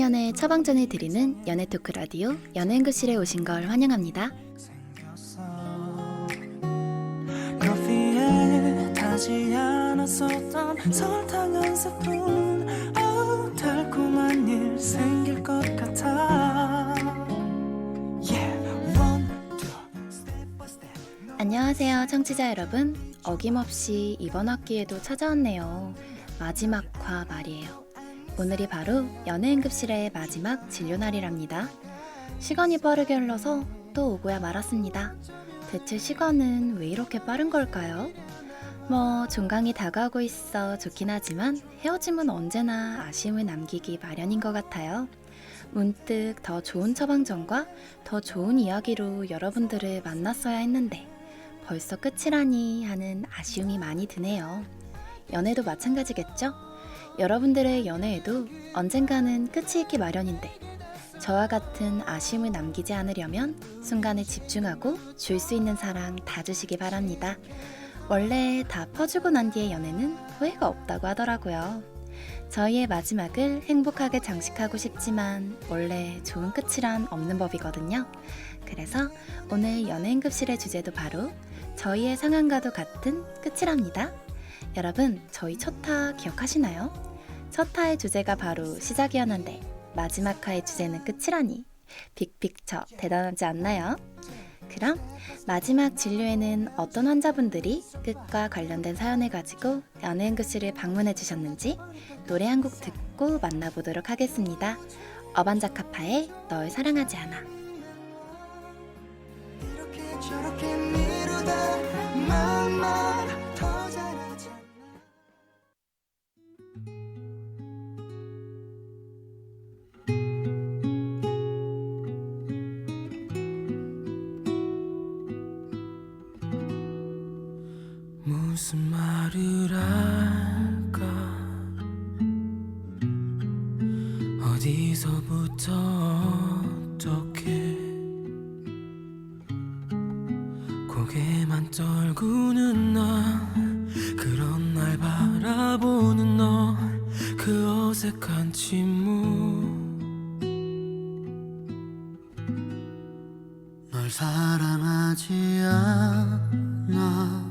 연애 처방전을 드리는 연애 토크 라디오 연애연구실에 오신 걸 환영합니다. 안녕하세요, 청취자 여러분. 어김없이 이번 학기에도 찾아왔네요. 마지막 화 말이에요. 오늘이 바로 연애응급실의 마지막 진료 날이랍니다. 시간이 빠르게 흘러서 또 오고야 말았습니다. 대체 시간은 왜 이렇게 빠른 걸까요? 뭐 종강이 다가오고 있어 좋긴 하지만 헤어짐은 언제나 아쉬움을 남기기 마련인 것 같아요. 문득 더 좋은 처방전과 더 좋은 이야기로 여러분들을 만났어야 했는데 벌써 끝이라니 하는 아쉬움이 많이 드네요. 연애도 마찬가지겠죠? 여러분들의 연애에도 언젠가는 끝이 있기 마련인데 저와 같은 아쉬움을 남기지 않으려면 순간에 집중하고 줄 수 있는 사랑 다 주시기 바랍니다. 원래 다 퍼주고 난 뒤의 연애는 후회가 없다고 하더라고요. 저희의 마지막을 행복하게 장식하고 싶지만 원래 좋은 끝이란 없는 법이거든요. 그래서 오늘 연예인급실의 주제도 바로 저희의 상황과도 같은 끝이랍니다. 여러분, 저희 첫화 기억하시나요? 첫 화의 주제가 바로 시작이었는데 마지막 화의 주제는 끝이라니 빅픽처 대단하지 않나요? 그럼 마지막 진료에는 어떤 환자분들이 끝과 관련된 사연을 가지고 연예인급실을 방문해 주셨는지 노래 한 곡 듣고 만나보도록 하겠습니다. 어반자카파의 널 사랑하지 않아. 이렇게 저렇게 미루다 어색한 침묵. 널 사랑하지 않아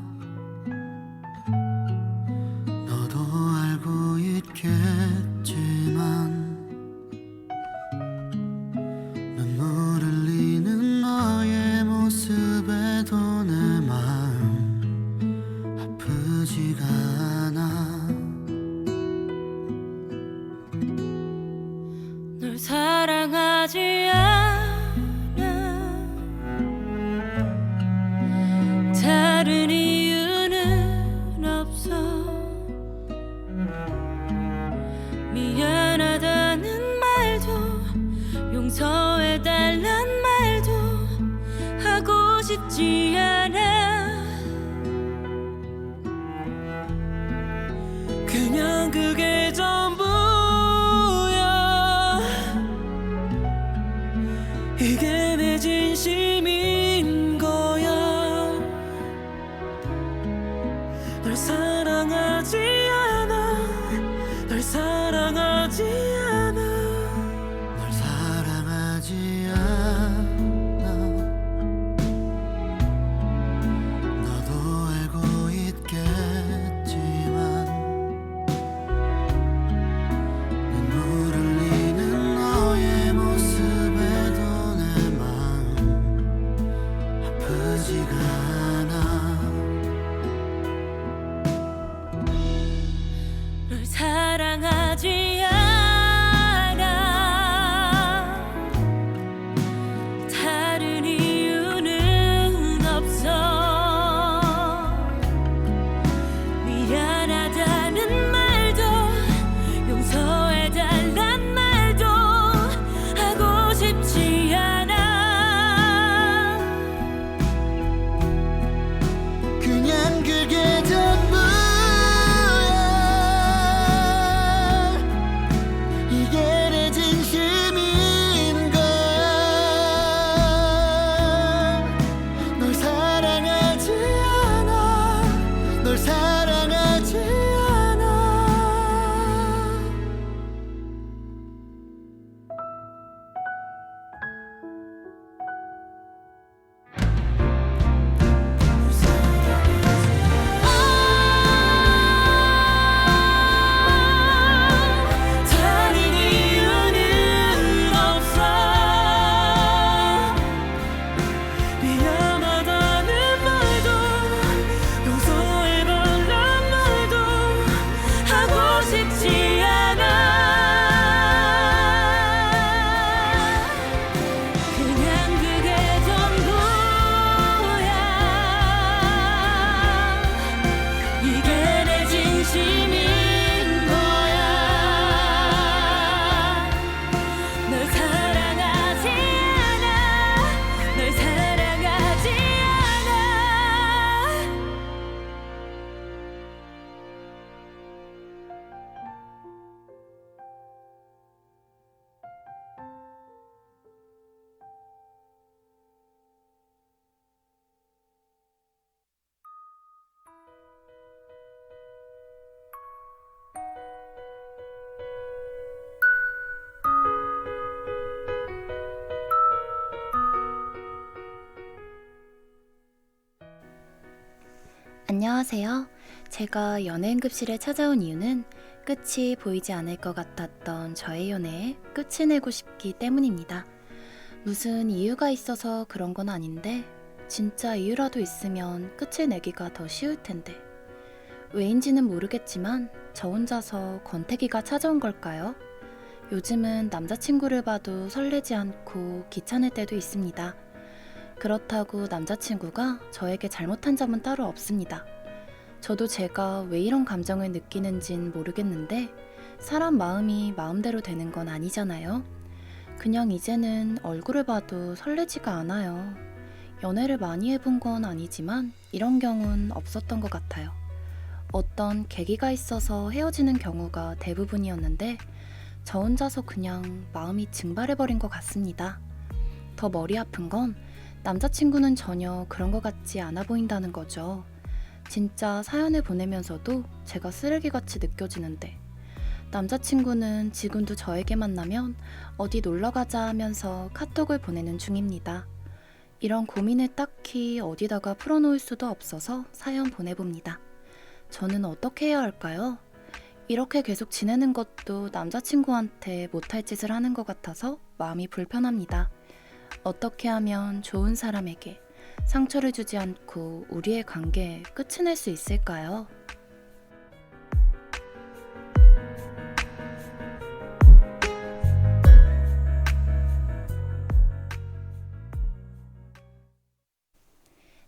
안녕하세요. 제가 연예인급실에 찾아온 이유는 끝이 보이지 않을 것 같았던 저의 연애에 끝을 내고 싶기 때문입니다. 무슨 이유가 있어서 그런 건 아닌데, 진짜 이유라도 있으면 끝을 내기가 더 쉬울 텐데. 왜인지는 모르겠지만, 저 혼자서 권태기가 찾아온 걸까요? 요즘은 남자친구를 봐도 설레지 않고 귀찮을 때도 있습니다. 그렇다고 남자친구가 저에게 잘못한 점은 따로 없습니다. 저도 제가 왜 이런 감정을 느끼는진 모르겠는데 사람 마음이 마음대로 되는 건 아니잖아요. 그냥 이제는 얼굴을 봐도 설레지가 않아요. 연애를 많이 해본 건 아니지만 이런 경우는 없었던 것 같아요. 어떤 계기가 있어서 헤어지는 경우가 대부분이었는데 저 혼자서 그냥 마음이 증발해버린 것 같습니다. 더 머리 아픈 건 남자친구는 전혀 그런 것 같지 않아 보인다는 거죠. 진짜 사연을 보내면서도 제가 쓰레기같이 느껴지는데 남자친구는 지금도 저에게 만나면 어디 놀러 가자 하면서 카톡을 보내는 중입니다. 이런 고민을 딱히 어디다가 풀어놓을 수도 없어서 사연 보내봅니다. 저는 어떻게 해야 할까요? 이렇게 계속 지내는 것도 남자친구한테 못할 짓을 하는 것 같아서 마음이 불편합니다. 어떻게 하면 좋은 사람에게 상처를 주지 않고 우리의 관계에 끝을 낼 수 있을까요?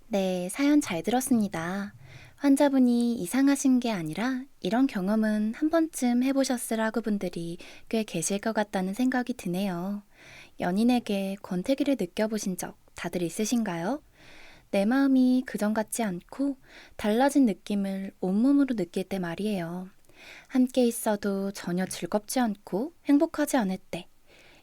네, 사연 잘 들었습니다. 환자분이 이상하신 게 아니라 이런 경험은 한 번쯤 해보셨으라고 분들이 꽤 계실 것 같다는 생각이 드네요. 연인에게 권태기를 느껴보신 적 다들 있으신가요? 내 마음이 그전 같지 않고 달라진 느낌을 온몸으로 느낄 때 말이에요. 함께 있어도 전혀 즐겁지 않고 행복하지 않을 때.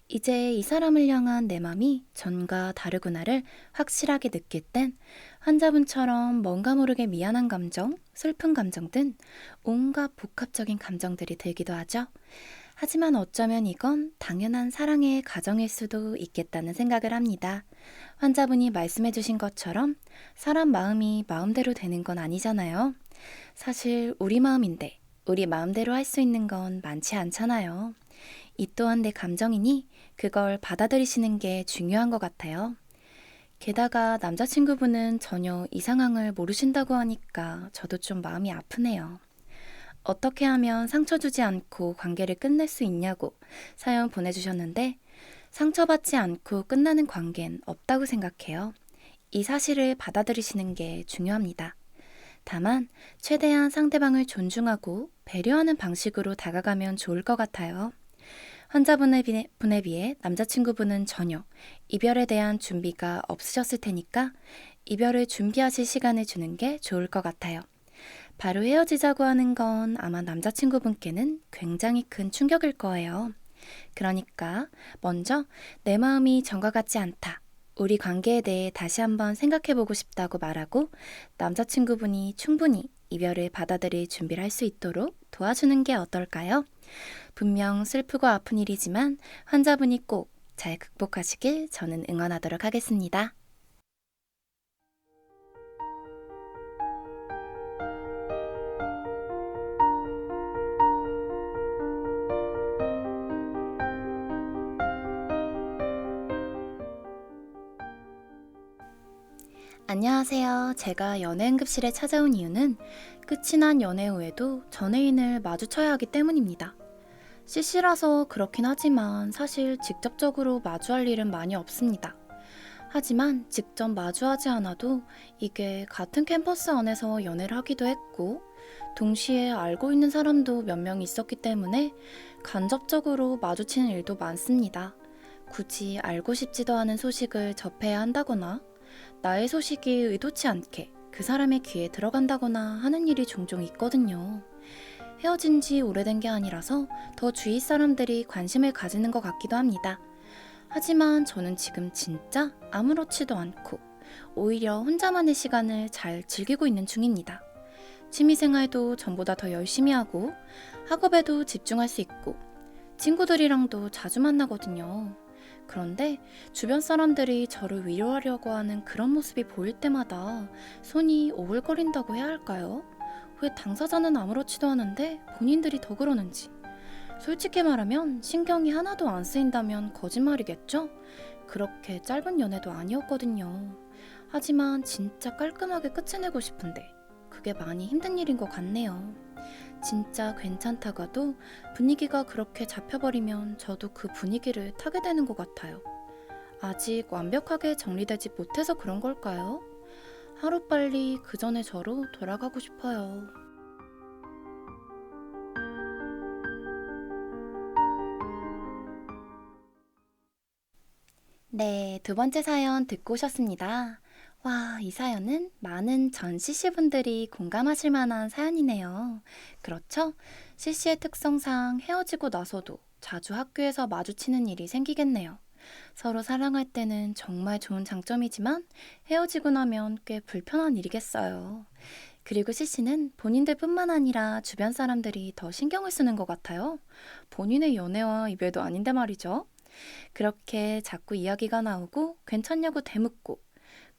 이제 이 사람을 향한 내 맘이 전과 다르구나를 확실하게 느낄 땐 환자분처럼 뭔가 모르게 미안한 감정, 슬픈 감정 등 온갖 복합적인 감정들이 들기도 하죠. 하지만 어쩌면 이건 당연한 사랑의 가정일 수도 있겠다는 생각을 합니다. 환자분이 말씀해주신 것처럼 사람 마음이 마음대로 되는 건 아니잖아요. 사실 우리 마음인데 우리 마음대로 할 수 있는 건 많지 않잖아요. 이 또한 내 감정이니 그걸 받아들이시는 게 중요한 것 같아요. 게다가 남자친구분은 전혀 이 상황을 모르신다고 하니까 저도 좀 마음이 아프네요. 어떻게 하면 상처 주지 않고 관계를 끝낼 수 있냐고 사연 보내주셨는데 상처받지 않고 끝나는 관계는 없다고 생각해요. 이 사실을 받아들이시는 게 중요합니다. 다만 최대한 상대방을 존중하고 배려하는 방식으로 다가가면 좋을 것 같아요. 환자분에 비- 분에 비해 남자친구분은 전혀 이별에 대한 준비가 없으셨을 테니까 이별을 준비하실 시간을 주는 게 좋을 것 같아요. 바로 헤어지자고 하는 건 아마 남자친구분께는 굉장히 큰 충격일 거예요. 그러니까 먼저 내 마음이 전과 같지 않다. 우리 관계에 대해 다시 한번 생각해 보고 싶다고 말하고 남자친구분이 충분히 이별을 받아들일 준비를 할 수 있도록 도와주는 게 어떨까요? 분명 슬프고 아픈 일이지만 환자분이 꼭 잘 극복하시길 저는 응원하도록 하겠습니다. 안녕하세요. 제가 연애응급실에 찾아온 이유는 끝이 난 연애 후에도 전애인을 마주쳐야 하기 때문입니다. CC라서 그렇긴 하지만 사실 직접적으로 마주할 일은 많이 없습니다. 하지만 직접 마주하지 않아도 이게 같은 캠퍼스 안에서 연애를 하기도 했고, 동시에 알고 있는 사람도 몇 명 있었기 때문에 간접적으로 마주치는 일도 많습니다. 굳이 알고 싶지도 않은 소식을 접해야 한다거나, 나의 소식이 의도치 않게 그 사람의 귀에 들어간다거나 하는 일이 종종 있거든요. 헤어진 지 오래된 게 아니라서 더 주위 사람들이 관심을 가지는 것 같기도 합니다. 하지만 저는 지금 진짜 아무렇지도 않고 오히려 혼자만의 시간을 잘 즐기고 있는 중입니다. 취미 생활도 전보다 더 열심히 하고 학업에도 집중할 수 있고 친구들이랑도 자주 만나거든요. 그런데 주변 사람들이 저를 위로하려고 하는 그런 모습이 보일 때마다 손이 오글거린다고 해야 할까요? 왜 당사자는 아무렇지도 않은데 본인들이 더 그러는지. 솔직히 말하면 신경이 하나도 안 쓰인다면 거짓말이겠죠? 그렇게 짧은 연애도 아니었거든요. 하지만 진짜 깔끔하게 끝을 내고 싶은데 그게 많이 힘든 일인 것 같네요. 진짜 괜찮다가도 분위기가 그렇게 잡혀버리면 저도 그 분위기를 타게 되는 것 같아요. 아직 완벽하게 정리되지 못해서 그런 걸까요? 하루빨리 그 전에 저로 돌아가고 싶어요. 네, 두 번째 사연 듣고 오셨습니다. 와, 이 사연은 많은 전 CC분들이 공감하실 만한 사연이네요. 그렇죠? CC의 특성상 헤어지고 나서도 자주 학교에서 마주치는 일이 생기겠네요. 서로 사랑할 때는 정말 좋은 장점이지만 헤어지고 나면 꽤 불편한 일이겠어요. 그리고 CC는 본인들뿐만 아니라 주변 사람들이 더 신경을 쓰는 것 같아요. 본인의 연애와 이별도 아닌데 말이죠. 그렇게 자꾸 이야기가 나오고 괜찮냐고 되묻고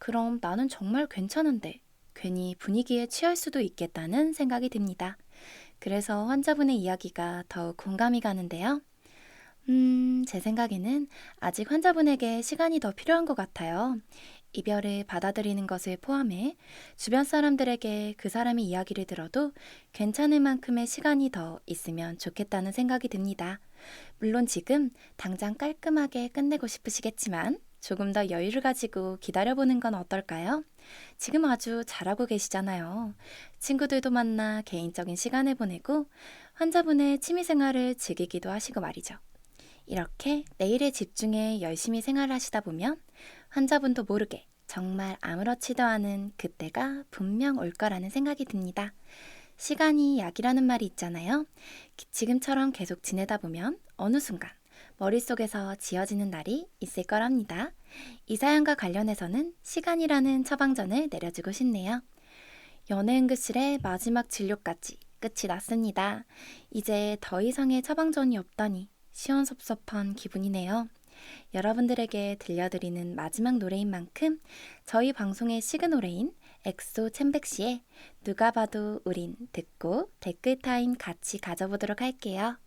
그럼 나는 정말 괜찮은데 괜히 분위기에 취할 수도 있겠다는 생각이 듭니다. 그래서 환자분의 이야기가 더욱 공감이 가는데요. 음, 제 생각에는 아직 환자분에게 시간이 더 필요한 것 같아요. 이별을 받아들이는 것을 포함해 주변 사람들에게 그 사람의 이야기를 들어도 괜찮을 만큼의 시간이 더 있으면 좋겠다는 생각이 듭니다. 물론 지금 당장 깔끔하게 끝내고 싶으시겠지만 조금 더 여유를 가지고 기다려보는 건 어떨까요? 지금 아주 잘하고 계시잖아요. 친구들도 만나 개인적인 시간을 보내고 환자분의 취미생활을 즐기기도 하시고 말이죠. 이렇게 내일에 집중해 열심히 생활하시다 보면 환자분도 모르게 정말 아무렇지도 않은 그때가 분명 올 거라는 생각이 듭니다. 시간이 약이라는 말이 있잖아요. 기- 지금처럼 계속 지내다 보면 어느 순간 머릿속에서 지어지는 날이 있을 거랍니다. 이 사연과 관련해서는 시간이라는 처방전을 내려주고 싶네요. 연애응급실의 마지막 진료까지 끝이 났습니다. 이제 더 이상의 처방전이 없다니 시원섭섭한 기분이네요. 여러분들에게 들려드리는 마지막 노래인 만큼 저희 방송의 시그노래인 엑소 챔백 씨의 누가 봐도 우린 듣고 댓글 타임 같이 가져보도록 할게요.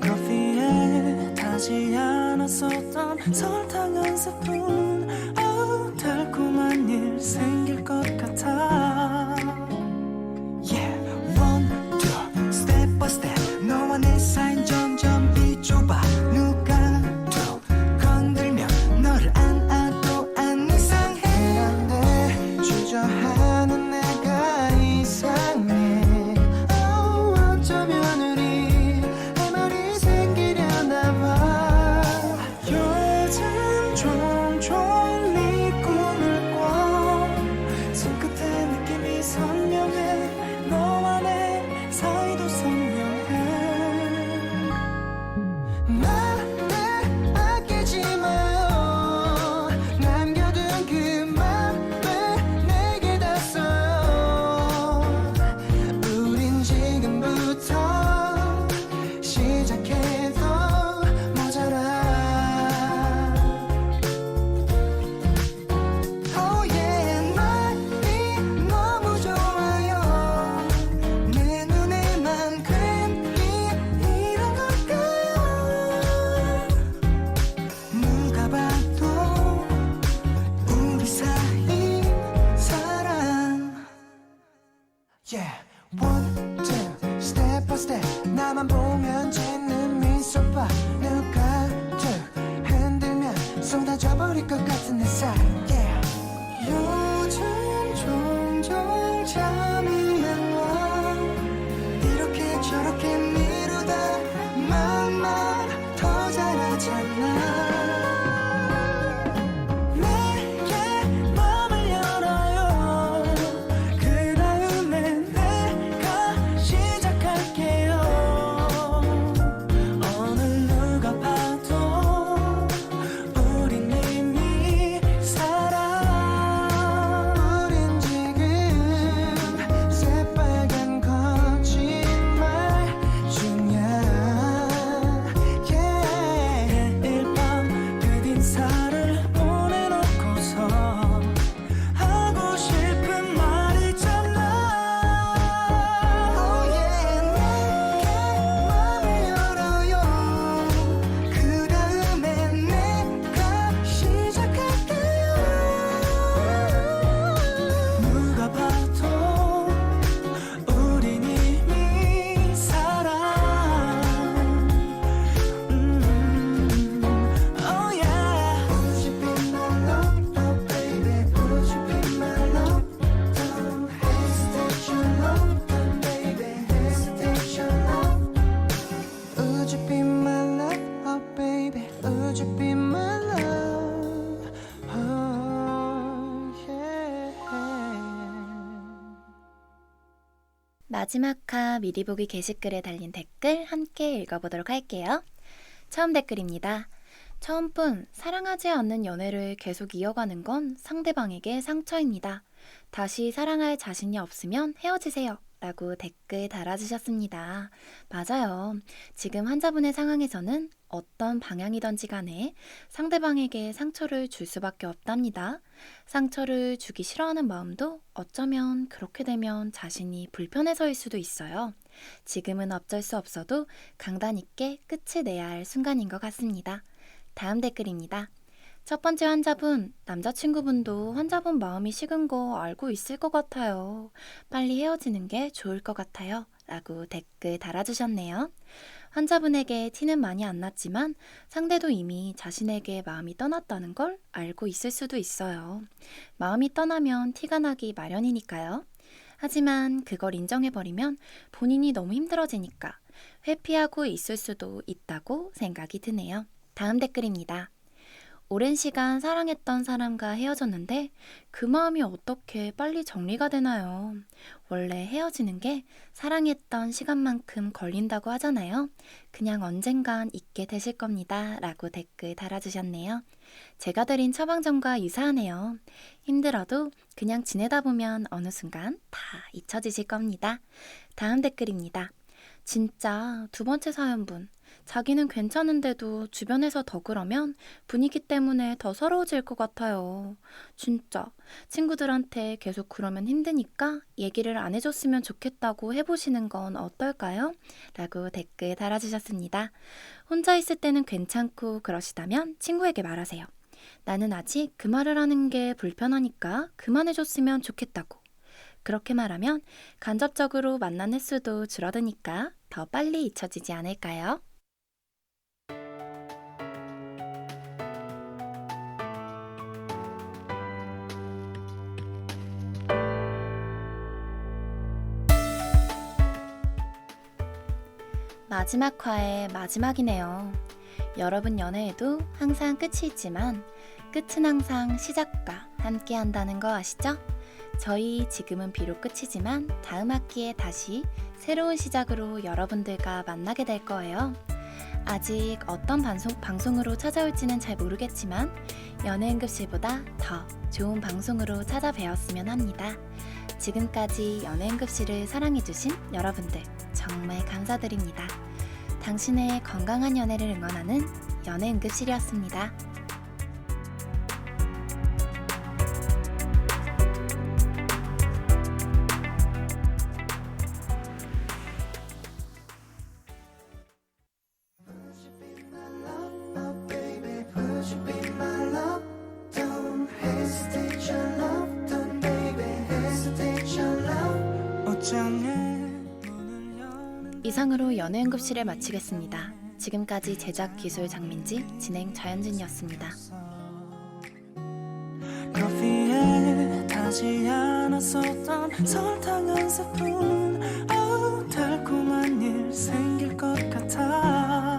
커피에 타지 않았었던 설탕 한 스푼. 어, 달콤한 일 생길 것 것 같은 내 사랑. 마지막 화 미리 보기 게시글에 달린 댓글 함께 읽어보도록 할게요. 처음 댓글입니다. 처음 분, 사랑하지 않는 연애를 계속 이어가는 건 상대방에게 상처입니다. 다시 사랑할 자신이 없으면 헤어지세요. 라고 댓글 달아주셨습니다. 맞아요. 지금 환자분의 상황에서는 어떤 방향이든지 간에 상대방에게 상처를 줄 수밖에 없답니다. 상처를 주기 싫어하는 마음도 어쩌면 그렇게 되면 자신이 불편해서일 수도 있어요. 지금은 어쩔 수 없어도 강단 있게 끝을 내야 할 순간인 것 같습니다. 다음 댓글입니다. 첫 번째 환자분, 남자친구분도 환자분 마음이 식은 거 알고 있을 것 같아요. 빨리 헤어지는 게 좋을 것 같아요. 라고 댓글 달아주셨네요. 환자분에게 티는 많이 안 났지만 상대도 이미 자신에게 마음이 떠났다는 걸 알고 있을 수도 있어요. 마음이 떠나면 티가 나기 마련이니까요. 하지만 그걸 인정해버리면 본인이 너무 힘들어지니까 회피하고 있을 수도 있다고 생각이 드네요. 다음 댓글입니다. 오랜 시간 사랑했던 사람과 헤어졌는데 그 마음이 어떻게 빨리 정리가 되나요? 원래 헤어지는 게 사랑했던 시간만큼 걸린다고 하잖아요. 그냥 언젠간 잊게 되실 겁니다. 라고 댓글 달아주셨네요. 제가 드린 처방전과 유사하네요. 힘들어도 그냥 지내다 보면 어느 순간 다 잊혀지실 겁니다. 다음 댓글입니다. 진짜 두 번째 사연분. 자기는 괜찮은데도 주변에서 더 그러면 분위기 때문에 더 서러워질 것 같아요. 진짜 친구들한테 계속 그러면 힘드니까 얘기를 안 해줬으면 좋겠다고 해보시는 건 어떨까요? 라고 댓글 달아주셨습니다. 혼자 있을 때는 괜찮고 그러시다면 친구에게 말하세요. 나는 아직 그 말을 하는 게 불편하니까 그만해줬으면 좋겠다고. 그렇게 말하면 간접적으로 만난 횟수도 줄어드니까 더 빨리 잊혀지지 않을까요? 마지막 화의 마지막이네요. 여러분 연애에도 항상 끝이 있지만 끝은 항상 시작과 함께 한다는 거 아시죠? 저희 지금은 비록 끝이지만 다음 학기에 다시 새로운 시작으로 여러분들과 만나게 될 거예요. 아직 어떤 방송, 방송으로 찾아올지는 잘 모르겠지만 연예응급실보다 더 좋은 방송으로 찾아뵈었으면 합니다. 지금까지 연예응급실을 사랑해주신 여러분들 정말 감사드립니다. 당신의 건강한 연애를 응원하는 연예응급실이었습니다. 이상으로 연예응급실을 마치겠습니다. 지금까지 제작 기술 장민지, 진행 자연진이었습니다. 커피에 타지 않았었던 설탕 한 스푼 어, 달콤한 일 생길 것 같아